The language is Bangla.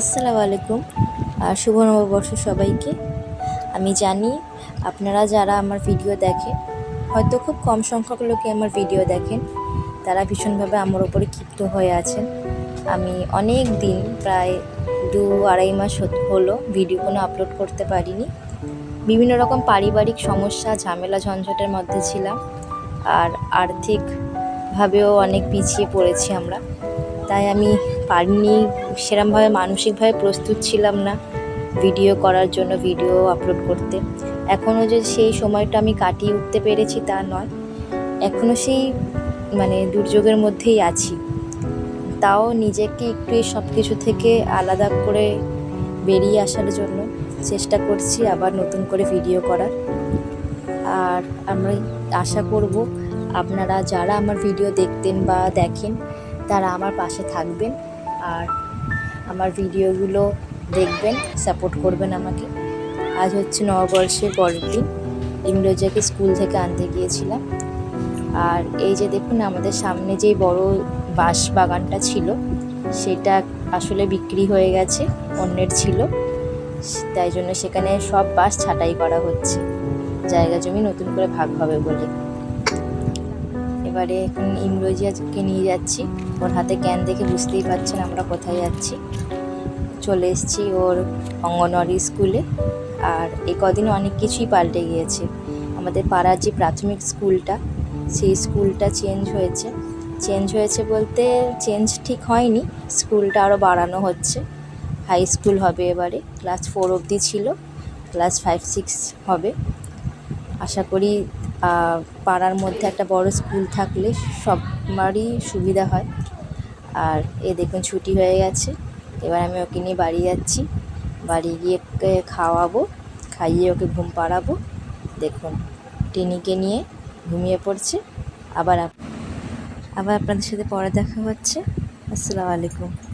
আসসালামু আলাইকুম আর শুভ নববর্ষ সবাইকে। আমি জানি আপনারা যারা আমার ভিডিও দেখেন হয়তো খুব কম সংখ্যক লোকে আমার ভিডিও দেখেন, তারা ভীষণভাবে আমার ওপরে ক্ষিপ্ত হয়ে আছেন। আমি অনেক দিন, প্রায় দু আড়াই মাস হলো ভিডিও কোনো আপলোড করতে পারিনি। বিভিন্ন রকম পারিবারিক সমস্যা, ঝামেলা, ঝঞ্ঝটের মধ্যে ছিলাম আর আর্থিকভাবেও অনেক পিছিয়ে পড়েছি আমরা। তাই আমি পারিনি সেরমভাবে মানসিকভাবে প্রস্তুত ছিলাম না ভিডিও করার জন্য, ভিডিও আপলোড করতে। এখনও যে সেই সময়টা আমি কাটিয়ে উঠতে পেরেছি তা নয়। এখনও সেই মানে দুর্যোগের মধ্যেই আছি। তাও নিজেকে একটু এই সব কিছু থেকে আলাদা করে বেরিয়ে আসার জন্য চেষ্টা করছি আবার নতুন করে ভিডিও করার। আর আমরা আশা করব আপনারা যারা আমার ভিডিও দেখতেন বা দেখেন, তারা আমার পাশে থাকবেন। আর আমার ভিডিওগুলো দেখবেন সাপোর্ট করবেন আমাকে। আজ হচ্ছে নববর্ষের পরের দিন। ইংরেজিকে স্কুল থেকে আনতে গিয়েছিলাম। আর এই যে দেখুন, আমাদের সামনে যেই বড় বাঁশ বাগানটা ছিল, সেটা আসলে বিক্রি হয়ে গেছে, অন্যের ছিল। তাই জন্য সেখানে সব বাঁশ ছাঁটাই করা হচ্ছে। জায়গা জমি নতুন করে ভাগ হবে বলে। এবারে এখন ইমরোজিয়াকে নিয়ে যাচ্ছি। ওর হাতে ক্যান দেখে বুঝতেই পারছেন আমরা কোথায় যাচ্ছি। চলে এসেছি ওর অঙ্গনওয়াড়ি স্কুলে। আর এ কদিন অনেক কিছুই পাল্টে গিয়েছে। আমাদের পাড়ার যে প্রাথমিক স্কুলটা, সেই স্কুলটা চেঞ্জ হয়েছে। চেঞ্জ হয়েছে বলতে চেঞ্জ ঠিক হয়নি। স্কুলটা আরও বাড়ানো হচ্ছে। হাই স্কুল হবে এবারে। ক্লাস ফোর অবধি ছিল। ক্লাস ফাইভ, সিক্স হবে। আশা করি পাড়ার মধ্যে একটা বড় স্কুল থাকলে সবারই সুবিধা হয়। আর এ দেখুন ছুটি হয়ে গেছে। এবার আমি ওকে নিয়ে বাড়ি যাচ্ছি। বাড়ি গিয়ে ওকে খাওয়াবো, খাইয়ে ওকে ঘুম পাড়াবো। দেখুন, টিনিকে নিয়ে ঘুমিয়ে পড়ছে। আবার আবার আপনাদের সাথে পরে দেখা হচ্ছে। আসসালামু আলাইকুম।